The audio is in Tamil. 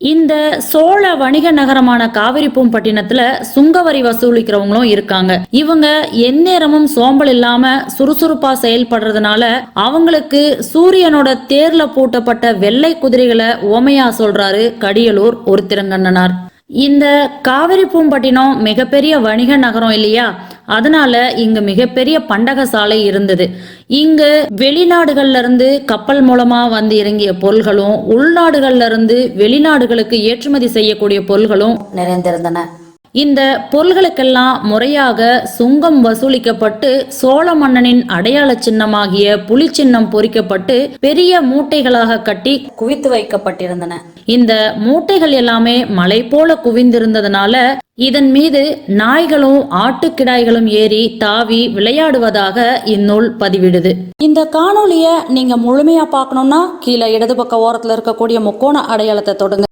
இந்த சோழ வணிக நகரமான காவிரிப்பூம்பட்டினத்துல சுங்கவரி வசூலிக்கிறவங்களும் இருக்காங்க. இவங்க எந்நேரமும் சோம்பல் இல்லாம சுறுசுறுப்பா செயல்படுறதுனால அவங்களுக்கு சூரியனோட தேர்ல பூட்டப்பட்ட வெள்ளை குதிரைகளை ஓமையா சொல்றாரு கடியலூர் ஒரு திருங்கண்ணனார் இந்த காவிரி பூம்பட்டினம் மிகப்பெரிய வணிக நகரம் இல்லையா? அதனால இங்க மிகப்பெரிய பண்டக சாலை இருந்தது. இங்கு வெளிநாடுகள்ல இருந்து கப்பல் மூலமா வந்து இறங்கிய பொருள்களும் உள்நாடுகள்ல இருந்து வெளிநாடுகளுக்கு ஏற்றுமதி செய்யக்கூடிய பொருள்களும் நிறைந்திருந்தன. இந்த பொருள்களுக்கெல்லாம் முறையாக சுங்கம் வசூலிக்கப்பட்டு சோழ மன்னனின் அடையாள சின்னமாகிய புலி சின்னம் பொறிக்கப்பட்டு பெரிய மூட்டைகளாக கட்டி குவித்து வைக்கப்பட்டிருந்தன. இந்த மூட்டைகள் எல்லாமே மலை போல குவிந்திருந்ததுனால இதன் மீது நாய்களும் ஆட்டுக்கிடாய்களும் ஏறி தாவி விளையாடுவதாக இந்நூல் பதிவிடுது. இந்த காணொலியை நீங்க முழுமையா பார்க்கணும்னா கீழே இடது பக்க ஓரத்தில் இருக்கக்கூடிய முக்கோண அடையாளத்தை தொடுங்க.